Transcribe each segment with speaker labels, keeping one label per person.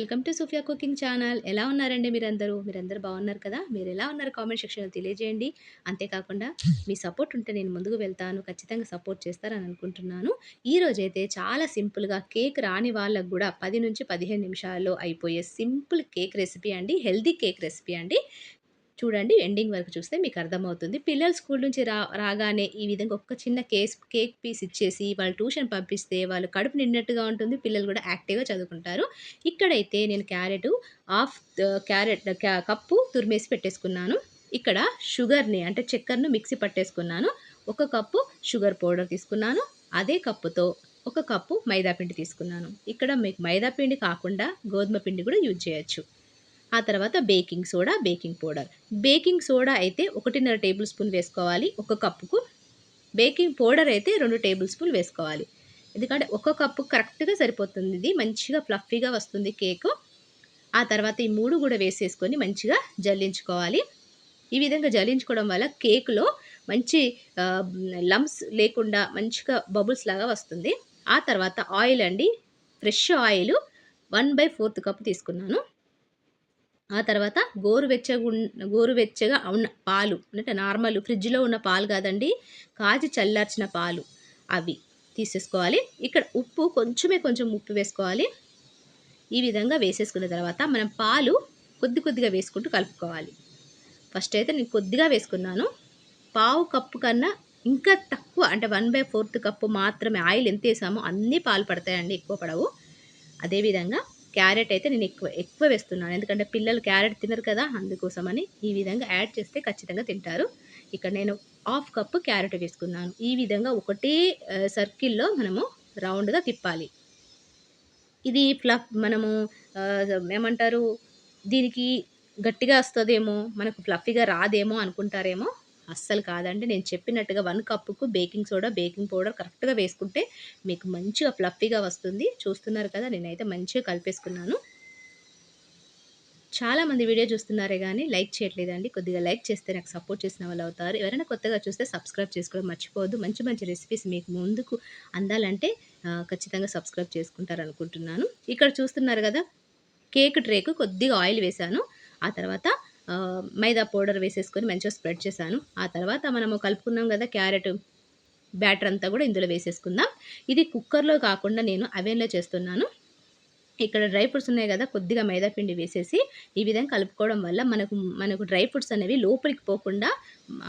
Speaker 1: Welcome to Sophia cooking channel. ఎలా ఉన్నారండి మీరందరూ? మీరందరూ బాగున్నారు కదా? మీరు ఎలా ఉన్నారు కామెంట్ సెక్షన్లో తెలియజేయండి. అంతేకాకుండా మీ సపోర్ట్ ఉంటే నేను ముందుకు వెళ్తాను. ఖచ్చితంగా సపోర్ట్ చేస్తారని అనుకుంటున్నాను. ఈ రోజైతే చాలా సింపుల్గా కేక్ రాని వాళ్ళకు కూడా పది నుంచి పదిహేను నిమిషాల్లో అయిపోయే సింపుల్ కేక్ రెసిపీ అండి. హెల్దీ కేక్ రెసిపీ అండి. చూడండి ఎండింగ్ వరకు చూస్తే మీకు అర్థమవుతుంది. పిల్లలు స్కూల్ నుంచి రా రాగానే ఈ విధంగా ఒక చిన్న కేస్ కేక్ పీస్ ఇచ్చేసి వాళ్ళు ట్యూషన్ పంపిస్తే వాళ్ళు కడుపు నిండినట్టుగా ఉంటుంది. పిల్లలు కూడా యాక్టివ్గా చదువుకుంటారు. ఇక్కడైతే నేను క్యారెట్ హాఫ్ క్యారెట్ కప్పు తురిమేసి పెట్టేసుకున్నాను. ఇక్కడ షుగర్ని అంటే చక్కెరను మిక్సీ పట్టేసుకున్నాను. ఒక కప్పు షుగర్ పౌడర్ తీసుకున్నాను. అదే కప్పుతో ఒక కప్పు మైదాపిండి తీసుకున్నాను. ఇక్కడ మీకు మైదా పిండి కాకుండా గోధుమ పిండి కూడా యూజ్ చేయొచ్చు. ఆ తర్వాత baking soda baking powder. Baking soda అయితే ఒకటిన్నర టేబుల్ స్పూన్ వేసుకోవాలి. ఒక కప్పుకు బేకింగ్ పౌడర్ అయితే రెండు టేబుల్ స్పూన్ వేసుకోవాలి. ఎందుకంటే ఒక కప్పు కరెక్ట్గా సరిపోతుంది. ఇది మంచిగా ఫ్లఫీగా వస్తుంది కేకు. ఆ తర్వాత ఈ మూడు కూడా వేసేసుకొని మంచిగా జల్లించుకోవాలి. ఈ విధంగా జల్లించుకోవడం వల్ల కేక్లో మంచి లమ్స్ లేకుండా మంచిగా బబుల్స్ లాగా వస్తుంది. ఆ తర్వాత ఆయిల్ అండి. Fresh oil one by fourth cup తీసుకున్నాను. ఆ తర్వాత గోరువెచ్చగు గోరువెచ్చగా ఉన్న పాలు అంటే నార్మల్ ఫ్రిడ్జ్లో ఉన్న పాలు కాదండి కాచి చల్లార్చిన పాలు అవి తీసేసుకోవాలి. ఇక్కడ ఉప్పు కొంచెమే కొంచెం ఉప్పు వేసుకోవాలి. ఈ విధంగా వేసేసుకున్న తర్వాత మనం పాలు కొద్ది కొద్దిగా వేసుకుంటూ కలుపుకోవాలి. ఫస్ట్ అయితే నేను కొద్దిగా వేసుకున్నాను. పావు కప్పు కన్నా ఇంకా తక్కువ అంటే వన్ బై ఫోర్త్ కప్పు మాత్రమే ఆయిల్ ఎంత వేసామో అన్నీ పాలు పడతాయండి ఎక్కువ పడవు. అదేవిధంగా క్యారెట్ అయితే నేను ఎక్కువ ఎక్కువ వేస్తున్నాను. ఎందుకంటే పిల్లలు క్యారెట్ తినరు కదా అందుకోసమని ఈ విధంగా యాడ్ చేస్తే ఖచ్చితంగా తింటారు. ఇక్కడ నేను హాఫ్ కప్పు క్యారెట్ వేసుకున్నాను. ఈ విధంగా ఒకటే సర్కిల్లో మనము రౌండ్గా తిప్పాలి. ఇది ఫ్లఫ్ మనము ఏమంటారు దీనికి గట్టిగా వస్తుందేమో మనకు ఫ్లఫీగా రాదేమో అనుకుంటారేమో అస్సలు కాదండి. నేను చెప్పినట్టుగా వన్ కప్పుకు బేకింగ్ సోడా బేకింగ్ పౌడర్ కరెక్ట్గా వేసుకుంటే మీకు మంచిగా ఫ్లఫీగా వస్తుంది. చూస్తున్నారు కదా నేనైతే మంచిగా కలిపేసుకున్నాను. చాలామంది వీడియో చూస్తున్నారే కానీ లైక్ చేయట్లేదండి. కొద్దిగా లైక్ చేస్తే నాకు సపోర్ట్ చేసిన వాళ్ళు అవుతారు. ఎవరైనా కొత్తగా చూస్తే సబ్స్క్రైబ్ చేసుకోవడం మర్చిపోవద్దు. మంచి మంచి రెసిపీస్ మీకు ముందుకు అందాలంటే ఖచ్చితంగా సబ్స్క్రైబ్ చేసుకుంటారు అనుకుంటున్నాను. ఇక్కడ చూస్తున్నారు కదా కేక్ ట్రేకు కొద్దిగా ఆయిల్ వేశాను. ఆ తర్వాత మైదా పౌడర్ వేసేసుకొని మంచిగా స్ప్రెడ్ చేశాను. ఆ తర్వాత మనము కలుపుకున్నాం కదా క్యారెట్ బ్యాటర్ అంతా కూడా ఇందులో వేసేసుకుందాం. ఇది కుక్కర్లో కాకుండా నేను అవెన్లో చేస్తున్నాను. ఇక్కడ డ్రై ఫ్రూట్స్ ఉన్నాయి కదా కొద్దిగా మైదా పిండి వేసేసి ఈ విధంగా కలుపుకోవడం వల్ల మనకు మనకు డ్రై ఫ్రూట్స్ అనేవి లోపలికి పోకుండా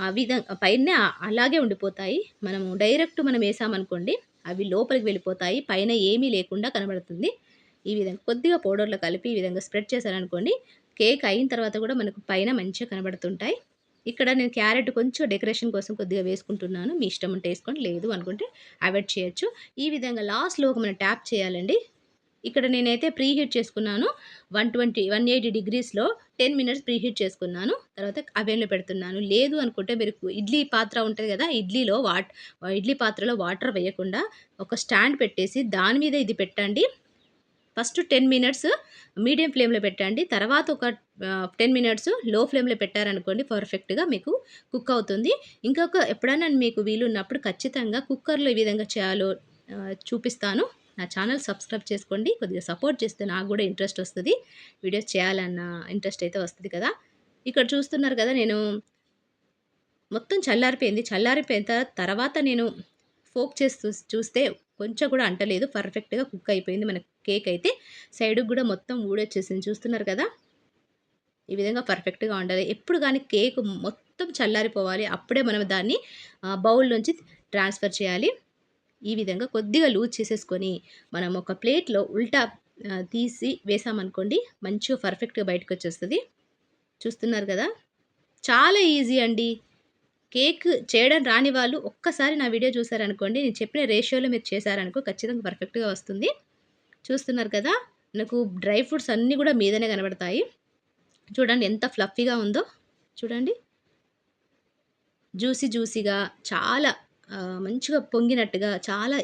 Speaker 1: ఆ విధంగా పైన అలాగే ఉండిపోతాయి. మనము డైరెక్ట్ మనం వేసామనుకోండి అవి లోపలికి వెళ్ళిపోతాయి. పైన ఏమీ లేకుండా కనబడుతుంది. ఈ విధంగా కొద్దిగా పౌడర్లో కలిపి ఈ విధంగా స్ప్రెడ్ చేశారనుకోండి కేక్ అయిన తర్వాత కూడా మనకు పైన మంచిగా కనబడుతుంటాయి. ఇక్కడ నేను క్యారెట్ కొంచెం డెకరేషన్ కోసం కొద్దిగా వేసుకుంటున్నాను. మీ ఇష్టం ఉంటే వేసుకోండి లేదు అనుకుంటే అవాయిడ్ చేయొచ్చు. ఈ విధంగా లాస్ట్లో ఒక మనం ట్యాప్ చేయాలండి. ఇక్కడ నేనైతే ప్రీ హీట్ చేసుకున్నాను. వన్ ట్వంటీ వన్ ఎయిటీ డిగ్రీస్లో టెన్ మినిట్స్ ప్రీ హీట్ చేసుకున్నాను. తర్వాత అవెన్లో పెడుతున్నాను. లేదు అనుకుంటే మీరు ఇడ్లీ పాత్ర ఉంటుంది కదా ఇడ్లీలో వాట్ ఇడ్లీ పాత్రలో వాటర్ వేయకుండా ఒక స్టాండ్ పెట్టేసి దాని మీద ఇది పెట్టండి. ఫస్ట్ టెన్ మినిట్స్ మీడియం ఫ్లేమ్లో పెట్టండి. తర్వాత ఒక టెన్ మినిట్స్లో ఫ్లేమ్లో పెట్టారనుకోండి పర్ఫెక్ట్గా మీకు కుక్ అవుతుంది. ఇంకొక ఎప్పుడైనా మీకు వీలు ఉన్నప్పుడు ఖచ్చితంగా కుక్కర్లో ఈ విధంగా చేయాలో చూపిస్తాను. నా ఛానల్ సబ్స్క్రైబ్ చేసుకోండి. కొద్దిగా సపోర్ట్ చేస్తే నాకు కూడా ఇంట్రెస్ట్ వస్తుంది. వీడియోస్ చేయాలన్న ఇంట్రెస్ట్ అయితే వస్తుంది కదా. ఇక్కడ చూస్తున్నారు కదా నేను మొత్తం చల్లారిపోయింది. చల్లారిపోయిన తర్వాత నేను ఫోక్ చేస్తూ చూస్తే కొంచెం కూడా అంటలేదు. పర్ఫెక్ట్గా కుక్ అయిపోయింది. మనకు కేక్ అయితే సైడ్కి కూడా మొత్తం ఊడొచ్చేసింది. చూస్తున్నారు కదా? ఈ విధంగా పర్ఫెక్ట్గా ఉండాలి. ఎప్పుడు కానీ కేక్ మొత్తం చల్లారిపోవాలి. అప్పుడే మనం దాన్ని బౌల్ నుంచి ట్రాన్స్ఫర్ చేయాలి. ఈ విధంగా కొద్దిగా లూజ్ చేసేసుకొని మనం ఒక ప్లేట్లో ఉల్టా తీసి వేసామనుకోండి మంచిగా పర్ఫెక్ట్గా బయటకు వచ్చేస్తుంది చూస్తున్నారు కదా? చాలా ఈజీ అండి. కేక్ చేయడం రాని వాళ్ళు ఒక్కసారి నా వీడియో చూసారనుకోండి నేను చెప్పిన రేషియోలో మీరు చేశారనుకో ఖచ్చితంగా పర్ఫెక్ట్గా వస్తుంది. చూస్తున్నారు కదా నాకు డ్రై ఫ్రూట్స్ అన్నీ కూడా మీదనే కనబడతాయి. చూడండి ఎంత ఫ్లఫీగా ఉందో. చూడండి. జ్యూసీ జ్యూసీగా చాలా మంచిగా పొంగినట్టుగా చాలా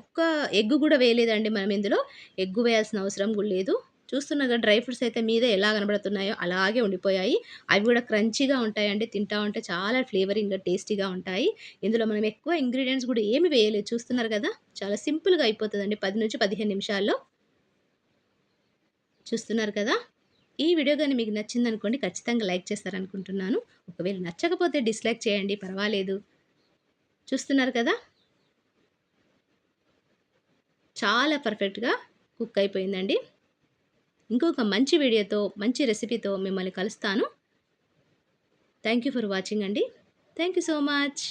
Speaker 1: ఒక్క ఎగ్గు కూడా వేయలేదండి మనం ఇందులో. ఎగ్గు వేయాల్సిన అవసరం కూడా లేదు. చూస్తున్నాగా డ్రై ఫ్రూట్స్ అయితే మీద ఎలా కనబడుతున్నాయో అలాగే ఉండిపోయాయి. అవి కూడా క్రంచీగా ఉంటాయండి తింటా ఉంటే చాలా ఫ్లేవరింగ్గా టేస్టీగా ఉంటాయి. ఇందులో మనం ఎక్కువ ఇంగ్రీడియంట్స్ కూడా ఏమి వేయలేదు చూస్తున్నారు కదా? చాలా సింపుల్గా అయిపోతుందండి పది నుంచి పదిహేను నిమిషాల్లో. చూస్తున్నారు కదా? ఈ వీడియో కానీ మీకు నచ్చిందనుకోండి ఖచ్చితంగా లైక్ చేస్తారనుకుంటున్నాను. ఒకవేళ నచ్చకపోతే డిస్లైక్ చేయండి పర్వాలేదు. చూస్తున్నారు కదా? చాలా పర్ఫెక్ట్గా కుక్ అయిపోయిందండి. ఇంకొక మంచి వీడియోతో మంచి రెసిపీతో మిమ్మల్ని కలుస్తాను. థ్యాంక్ యూ ఫర్ వాచింగ్ అండి. Thank you so much